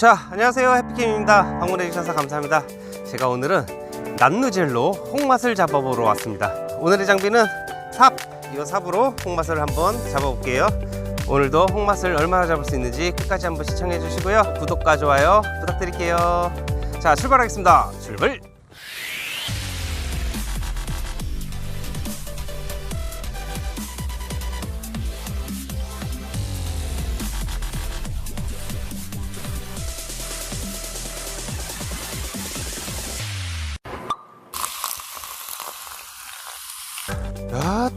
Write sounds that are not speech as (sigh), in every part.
자, 안녕하세요. 해피킴입니다. 방문해주셔서 감사합니다. 제가 오늘은 난누젤로 홍맛을 잡아보러 왔습니다. 오늘의 장비는 삽! 이 삽으로 홍맛을 한번 잡아볼게요. 오늘도 홍맛을 얼마나 잡을 수 있는지 끝까지 한번 시청해 주시고요. 구독과 좋아요 부탁드릴게요. 자, 출발하겠습니다. 출발!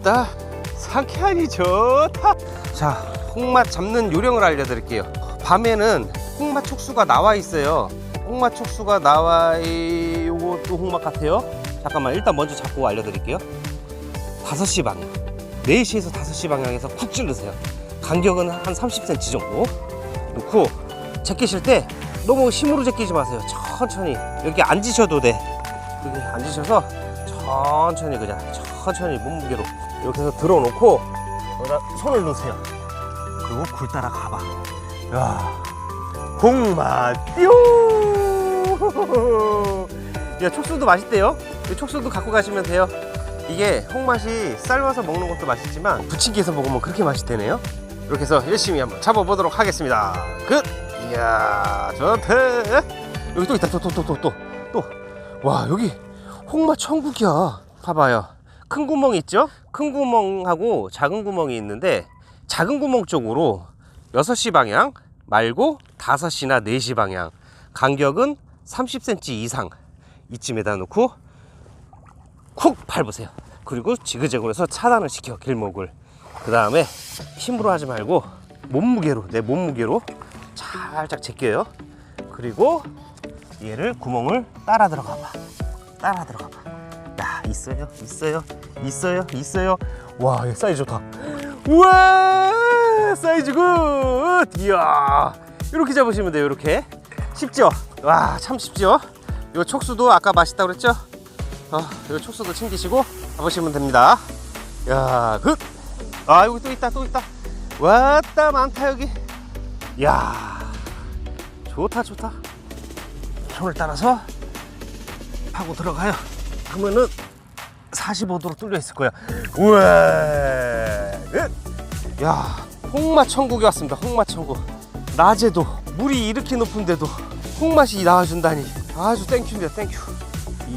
아따 상쾌하니 좋다. 자 홍맛 잡는 요령을 알려드릴게요. 밤에는 홍맛 촉수가 나와 있어요. 홍맛 촉수가 나와 이 요것도 홍맛 같아요. 잠깐만 일단 먼저 잡고 알려드릴게요. 5시 방향. 4시에서 5시 방향에서 쿡 찌르세요. 간격은 한 30cm 정도 놓고 제끼실 때 너무 힘으로 제끼지 마세요. 천천히. 여기 앉으셔도 돼. 여기 앉으셔서 천천히 그냥 천천히 몸무게로 이렇게 해서 들어놓고 여기다 손을 넣으세요. 그리고 굴 따라 가봐. 야 홍맛 야 촉수도 맛있대요. 이 촉수도 갖고 가시면 돼요. 이게 홍맛이 삶아서 먹는 것도 맛있지만 부침개에서 먹으면 그렇게 맛있대네요. 이렇게 해서 열심히 한번 잡아보도록 하겠습니다. 끝! 이야 좋다 여기 또 있다. 또 또 또 또 또. 또. 와 여기 홍맛 천국이야. 봐봐요 큰 구멍 있죠? 큰 구멍하고 작은 구멍이 있는데 작은 구멍 쪽으로 6시 방향 말고 5시나 4시 방향. 간격은 30cm 이상. 이쯤에다 놓고 쿡 밟으세요. 그리고 지그재그로 해서 차단을 시켜 길목을. 그 다음에 힘으로 하지 말고 몸무게로 내 몸무게로 살짝 제껴요. 그리고 얘를 구멍을 따라 들어가 봐. 따라 들어가 봐. 야 있어요? 있어요? 있어요? 있어요? 와얘 사이즈 좋다. 우와 사이즈 굿! 이야. 이렇게 잡으시면 돼요 이렇게. 쉽죠? 와 참 쉽죠? 요 촉수도 아까 맛있다고 그랬죠? 어, 요 촉수도 챙기시고 잡으시면 됩니다. 야굿아 여기 또 있다 또 있다. 왔다 많다 여기. 야 좋다 좋다. 손을 따라서 파고 들어가요. 그러면은 45도로 뚫려 있을 거야 우와. 으! 야 홍맛 천국에 왔습니다 홍맛 천국. 낮에도 물이 이렇게 높은데도 홍맛이 나와준다니. 아주 땡큐입니다 땡큐.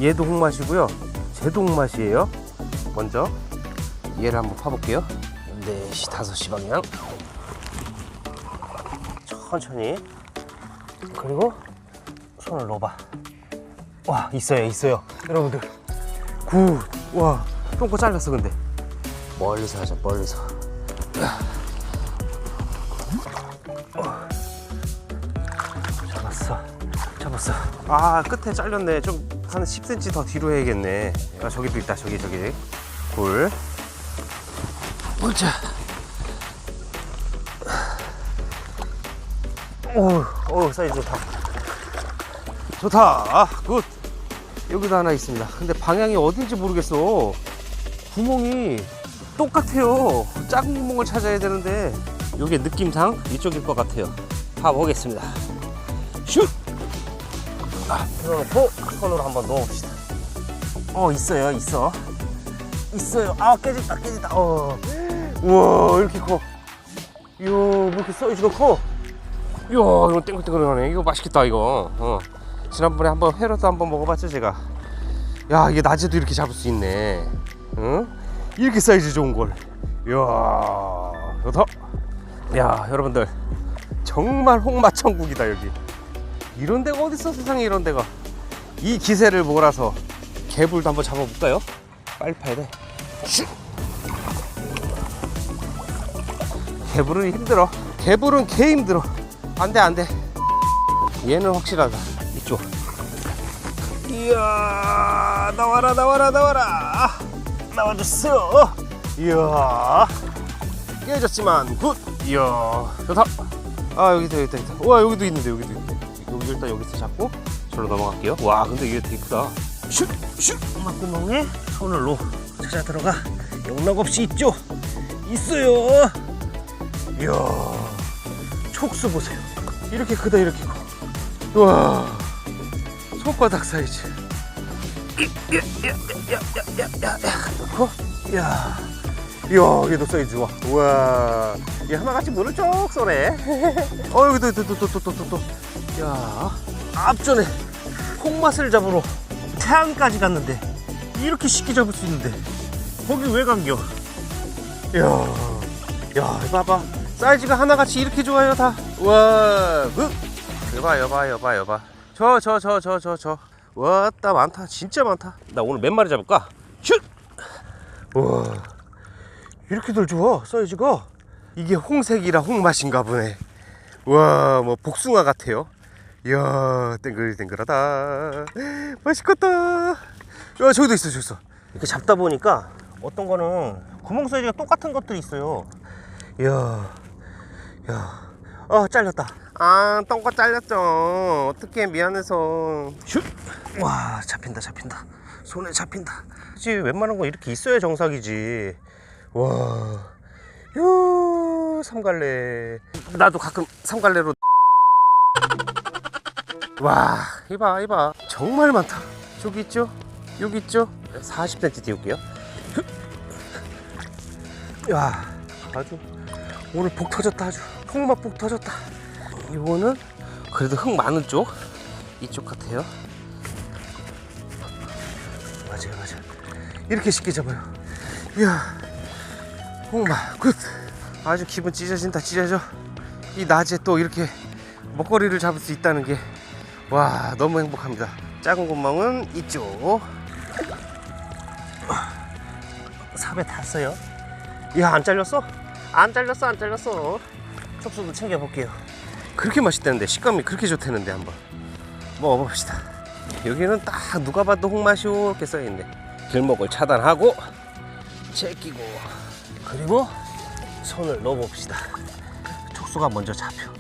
얘도 홍맛이고요. 쟤도 홍맛이에요. 먼저 얘를 한번 파볼게요. 4시 5시 방향. 천천히. 그리고 손을 넣어봐. 와 있어요 있어요. 여러분들 굿와 똥꼬 잘렸어 근데. 멀리서 하자 멀리서. 잡았어 잡았어. 아 끝에 잘렸네. 좀 한 10cm 더 뒤로 해야겠네. 아 저기도 있다 저기 저기. 굴 보자. 오, 오 사이즈 좋다. 좋다. 아, 굿 여기도 하나 있습니다. 근데 방향이 어딘지 모르겠어. 구멍이 똑같아요. 작은 구멍을 찾아야 되는데 이게 느낌상 이쪽일 것 같아요. 가보겠습니다. 슛! 아, 들어놓고 손으로 한번 넣어봅시다. 어 있어요 있어. 있어요. 아 깨진다 깨진다. 어. 우와 이렇게 커. 이야 뭐 이렇게 사이즈가 커 이야 이거 땡글땡글하네. 이거 맛있겠다 이거. 어. 지난번에 한번 회로도 한번 먹어봤죠 제가? 야 이게 낮에도 이렇게 잡을 수 있네. 응? 이렇게 사이즈 좋은 걸. 이야 좋다 야 여러분들. 정말 홍맛 천국이다 여기. 이런 데가 어딨어 세상에 이런 데가. 이 기세를 몰아서 개불도 한번 잡아볼까요? 빨리 파야 돼. 슉! 개불은 힘들어. 개불은 개 힘들어. 안돼 안돼. 얘는 확실하다 이야 나와라 나와라 나와라. 나와줬어. 이야. 깨졌지만 굿. 이야. 좋다. 아 여기 있다 여기 있다 와 여기도 있는데 여기도 있는데. 여기 일단 여기서 잡고 저로 넘어갈게요. 와 근데 이게 되게 크다. 슛슛 엄마 구멍에 놓 찾아 들어가. 영락 없이 있죠? 있어요. 이야. 촉수 보세요. 이렇게 크다 이렇게 커. 우와 손바닥 사이즈. 야야야야야야야 넣고 야 이야 얘도 사이즈 좋아 우와 얘 하나같이 물을 쭉 쏘네. 어 여기도 또또또 또 또 또야 앞전에 콩맛을 잡으러 태안까지 갔는데 이렇게 쉽게 잡을 수 있는데 거기 왜 감겨? 이야 야 봐봐. 사이즈가 하나같이 이렇게 좋아요 다. 우와 그. 여봐 여봐 여봐 여봐 저 저 저 저 저 저. 왔다 많다. 진짜 많다. 나 오늘 몇 마리 잡을까? 슛! 우와. 이렇게들 좋아 사이즈가? 이게 홍색이라 홍맛인가 보네. 우와 뭐 복숭아 같아요. 이야 땡글땡글하다. 맛있겠다. 야 저기도 있어 저기 있어. 이렇게 잡다 보니까 어떤 거는 구멍 사이즈가 똑같은 것들이 있어요. 이야 야, 어 잘렸다. 아, 똥꼬 잘렸죠. 어떻게 미안해서. 슛. 와, 잡힌다, 잡힌다. 손에 잡힌다. 그치, 웬만한 거 이렇게 있어야 정상이지. 와, 요 삼갈래. 나도 가끔 삼갈래로. 와, 이봐, 이봐. 정말 많다. 저기 있죠? 여기 있죠? 40cm 띄울게요. 야, 아주 오늘 복 터졌다 아주 흙맛 복 터졌다 이거는 그래도 흙 많은 쪽? 이쪽 같아요. 맞아요 맞아요. 이렇게 쉽게 잡아요. 이야 흙맛 굿. 아주 기분 찢어진다 찢어져. 이 낮에 또 이렇게 먹거리를 잡을 수 있다는 게 와 너무 행복합니다. 작은 구멍은 이쪽. 삽에 탔어요. 야안 잘렸어? 안 잘렸어 안 잘렸어. 촉수도 챙겨볼게요 그렇게 맛있다는데 식감이 그렇게 좋다는데 한번. 먹어봅시다. 여기는 딱 누가 봐도 홍맛이 이렇게 써있네. 길목을 차단하고 제끼고 그리고 손을 넣어봅시다. 촉수가 먼저 잡혀.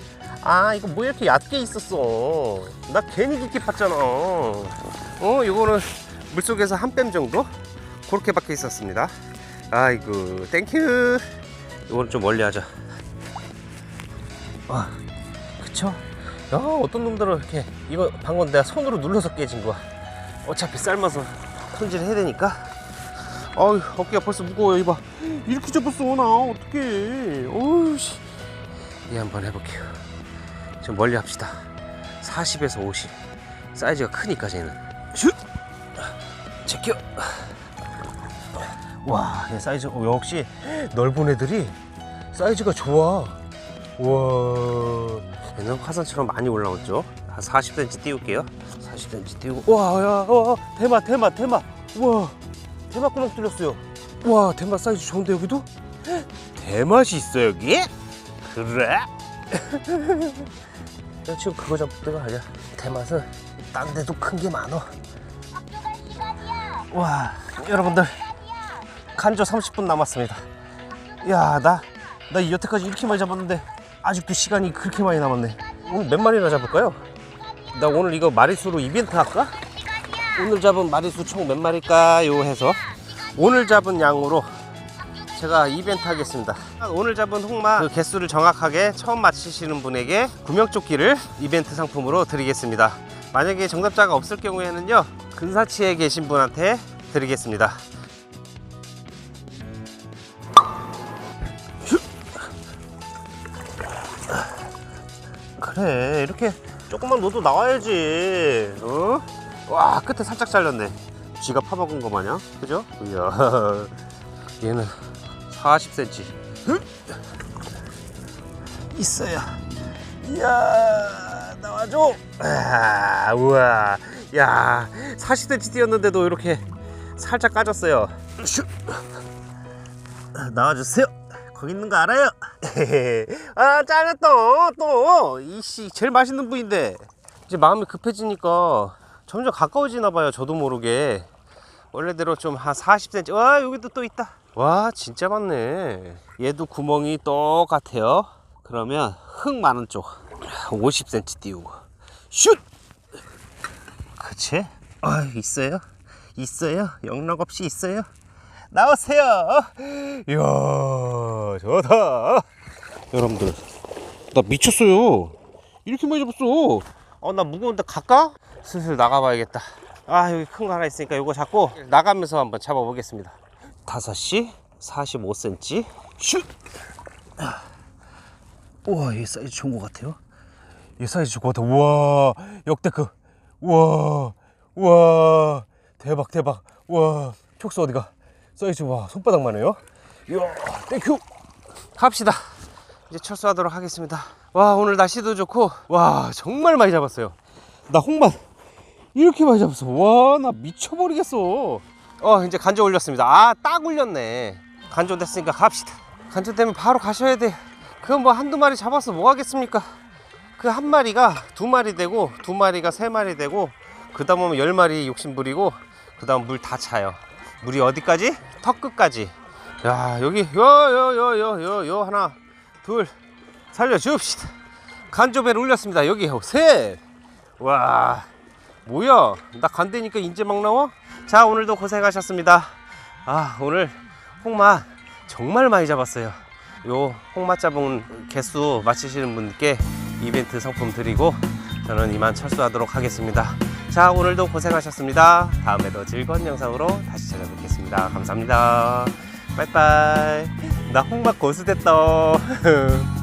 아 이거 뭐 이렇게 얕게 있었어? 나 괜히 깊게 팠잖아. 어 이거는 물속에서 한 뺨 정도? 그렇게 밖에 있었습니다. 아이고 땡큐. 이거는 좀 멀리 하자. 아 그쵸? 야 어떤 놈들은 이렇게 이거 방금 내가 손으로 눌러서 깨진 거야. 어차피 삶아서 손질 해야 되니까. 어휴 어깨가 벌써 무거워요 이봐. 이렇게 접었어 나. 어떡해. 어휴 씨. 이 한번 해볼게요. 좀 멀리 합시다. 40에서 50 사이즈가 크니까 쟤는. 슛! 제껴. 와, 얘 사이즈 어, 역시 넓은 애들이 사이즈가 좋아. 와, 얘는 화산처럼 많이 올라왔죠. 한 40cm 띄울게요. 40cm 띄우고, 와, 야, 와, 대마, 대마, 대마, 와, 대마 구멍 뚫렸어요. 와, 대마 사이즈 좋은데 여기도? 대맛이 있어 여기? 그래? (laughs) 야, 지금 그거 잡도록 하자. 대맛은 딴 데도 큰 게 많어. 와, 여러분들. 간조 30분 남았습니다. 야, 나, 나 여태까지 이렇게 많이 잡았는데, 아직도 시간이 그렇게 많이 남았네. 오늘 몇 마리나 잡을까요? 나 오늘 이거 마리수로 이벤트 할까? 오늘 잡은 마리수 총 몇 마리일까요? 해서, 오늘 잡은 양으로 제가 이벤트 하겠습니다. 오늘 잡은 홍마 그 개수를 정확하게 처음 맞히시는 분에게 구명조끼를 이벤트 상품으로 드리겠습니다. 만약에 정답자가 없을 경우에는요, 근사치에 계신 분한테 드리겠습니다. 그래 이렇게 조금만 넣어도 나와야지. 어? 와 끝에 살짝 잘렸네. 쥐가 파먹은 거 마냥? 그죠? 이야. (laughs) 얘는 40cm 있어야 이야 나와줘. 아, 우와. 야 40cm 뛰었는데도 이렇게 살짝 까졌어요. 슉. 나와주세요 거기 있는 거 알아요? (laughs) 아 잘렸다 또 이씨 제일 맛있는 부위인데 이제 마음이 급해지니까 점점 가까워지나 봐요 저도 모르게 원래대로 좀 한 40cm 와 여기도 또 있다 와 진짜 많네 얘도 구멍이 똑같아요 그러면 흙 많은 쪽 50cm 띄우고 슛 그치? 아 있어요? 있어요? 영락 없이 있어요? 나오세요. 이야, 좋다. 여러분들, 나 미쳤어요. 이렇게 많이 잡았어. 어 나 무거운데 갈까? 슬슬 나가봐야겠다 아 여기 큰 거 하나 있으니까 요거 잡고 나가면서 한번 잡아보겠습니다 5시 45cm 슛 우와 얘 사이즈 좋은 것 같아요 얘 사이즈 좋은 것 같아 우와 역대급 우와 우와 대박 대박 우와 촉수 어디가 사이즈 와 손바닥만 해요? 이야 땡큐. 갑시다. 이제 철수하도록 하겠습니다. 와 오늘 날씨도 좋고 와 정말 많이 잡았어요. 나 홍만 이렇게 많이 잡았어. 와 나 미쳐버리겠어. 어 이제 간조 올렸습니다. 아 딱 올렸네. 간조 됐으니까 갑시다. 간조 되면 바로 가셔야 돼. 그건 뭐 한두 마리 잡아서 뭐 하겠습니까? 그 한 마리가 두 마리 되고 두 마리가 세 마리 되고 그 다음 오면 열 마리 욕심 부리고 그 다음 물 다 차요. 물이 어디까지? 턱 끝까지. 야 여기 요요요 요 요 요 하나 둘 살려줍시다. 간조배를 올렸습니다. 여기 셋와 뭐야? 나 간대니까 인제 막 나와? 자 오늘도 고생하셨습니다. 아 오늘 홍마 정말 많이 잡았어요. 요 홍마 잡은 개수 맞히시는 분께 이벤트 상품 드리고 저는 이만 철수하도록 하겠습니다 자 오늘도 고생하셨습니다. 다음에도 즐거운 영상으로 다시 찾아뵙겠습니다. 감사합니다. 빠이빠이. 나 홍마 고수 됐다 (laughs)